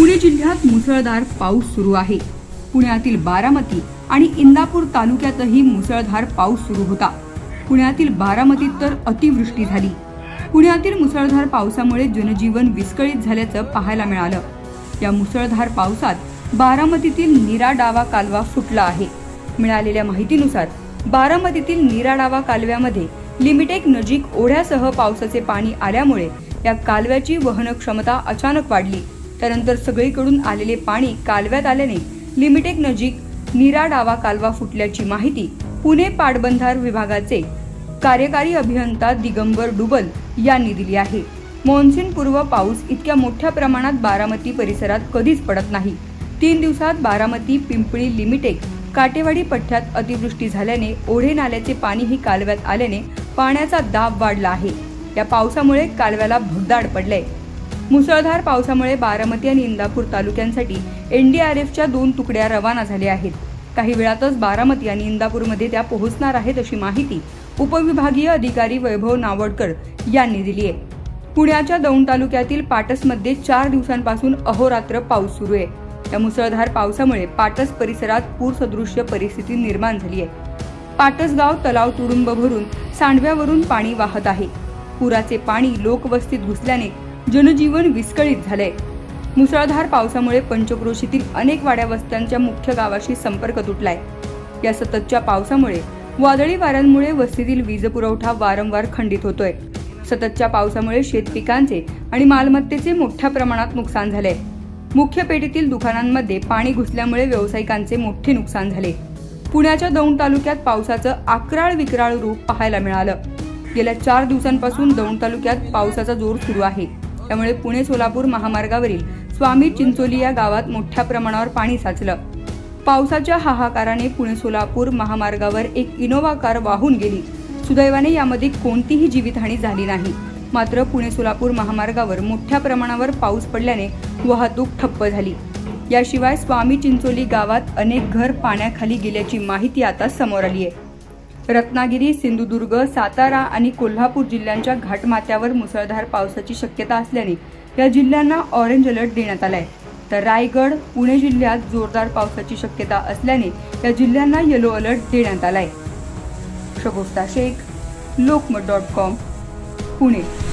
पुणे जिल्ह्यात मुसळधार पाऊस सुरू आहे. पुण्यातील बारामती आणि इंदापूर तालुक्यातही मुसळधार पाऊस सुरू होता. पुण्यातील बारामतीत तर अतिवृष्टी झाली. पुण्यातील मुसळधार पावसामुळे जनजीवन विस्कळीत झाल्याचं पाहायला मिळालं. या मुसळधार पावसात बारामतीतील निरा डावा कालवा फुटला आहे. मिळालेल्या माहितीनुसार बारामतीतील निरा डावा कालव्यामध्ये लिमिटेक नजीक ओढ्यासह पावसाचे पाणी आल्यामुळे या कालव्याची वहन क्षमता अचानक वाढली. त्यानंतर सगळीकडून आलेले पाणी कालव्यात आल्याने लिमिटेक नजीक निरा डावा कालवा फुटल्याची माहिती पुणे पाटबंधार विभागाचे कार्यकारी अभियंता दिगंबर डुबल यांनी दिली आहे. मान्सून पूर्व पाऊस इतक्या मोठ्या प्रमाणात बारामती परिसरात कधीच पडत नाही. तीन दिवसात बारामती पिंपळी लिमिटेक काटेवाडी पठ्ठ्यात अतिवृष्टी झाल्याने ओढे नाल्याचे पाणीही कालव्यात आल्याने पाण्याचा दाब वाढला आहे. या पावसामुळे कालव्याला भगदाड पडलंय. मुसळधार पावसामुळे बारामती आणि इंदापूर तालुक्यांसाठी एनडीआरएफच्या दोन तुकड्या रवाना झाल्या आहेत. काही वेळातच बारामती आणि इंदापूरमध्ये त्या पोहोचणार आहेत अशी माहिती उपविभागीय अधिकारी वैभव नावडकर यांनी दिली आहे. पुण्याच्या दौंड तालुक्यातील पाटसमध्ये चार दिवसांपासून अहोरात्र पाऊस सुरू आहे. या मुसळधार पावसामुळे पाटस परिसरात पूरसदृश्य परिस्थिती निर्माण झाली आहे. पाटसगाव तलाव तुडुंब भरून सांडव्यावरून पाणी वाहत आहे. पुराचे पाणी लोकवस्तीत घुसल्याने जनजीवन विस्कळीत झाले मुसळधार पावसामुळे पंचक्रोशीतील अनेक वाड्या वस्त्यांच्या मुख्य गावाशी संपर्क तुटलाय. या सततच्या पावसामुळे वादळी वाऱ्यांमुळे वस्तीतील वीज पुरवठा वारंवार खंडित होतोय. सततच्या पावसामुळे शेतपिकांचे आणि मालमत्तेचे मोठ्या प्रमाणात नुकसान झाले मुख्य पेठेतील दुकानांमध्ये पाणी घुसल्यामुळे व्यावसायिकांचे मोठे नुकसान झाले. पुण्याच्या दौंड तालुक्यात पावसाचं आक्राळ विक्राळ रूप पाहायला मिळालं. गेल्या चार दिवसांपासून दौंड तालुक्यात पावसाचा जोर सुरू आहे. त्यामुळे पुणे सोलापूर महामार्गावरील स्वामी चिंचोली या गावात मोठ्या प्रमाणावर पाणी साचलं. पावसाच्या हाहाकाराने पुणे सोलापूर महामार्गावर एक इनोव्हा कार वाहून गेली. सुदैवाने यामध्ये कोणतीही जीवितहानी झाली नाही. मात्र पुणे सोलापूर महामार्गावर मोठ्या प्रमाणावर पाऊस पडल्याने वाहतूक ठप्प झाली. याशिवाय स्वामी चिंचोली गावात अनेक घर पाण्याखाली गेल्याची माहिती आता समोर आली आहे रत्नागिरी सिंधुदुर्ग सातारा आणि कोल्हापूर जिल्ह्यांच्या घाटमाथ्यावर मुसळधार पावसाची शक्यता असल्याने या जिल्ह्यांना ऑरेंज अलर्ट देण्यात आलाय. तर रायगड पुणे जिल्ह्यात जोरदार पावसाची शक्यता असल्याने या जिल्ह्यांना येलो अलर्ट देण्यात आलाय. Shagufta Shaikh Lokmat dot com Pune.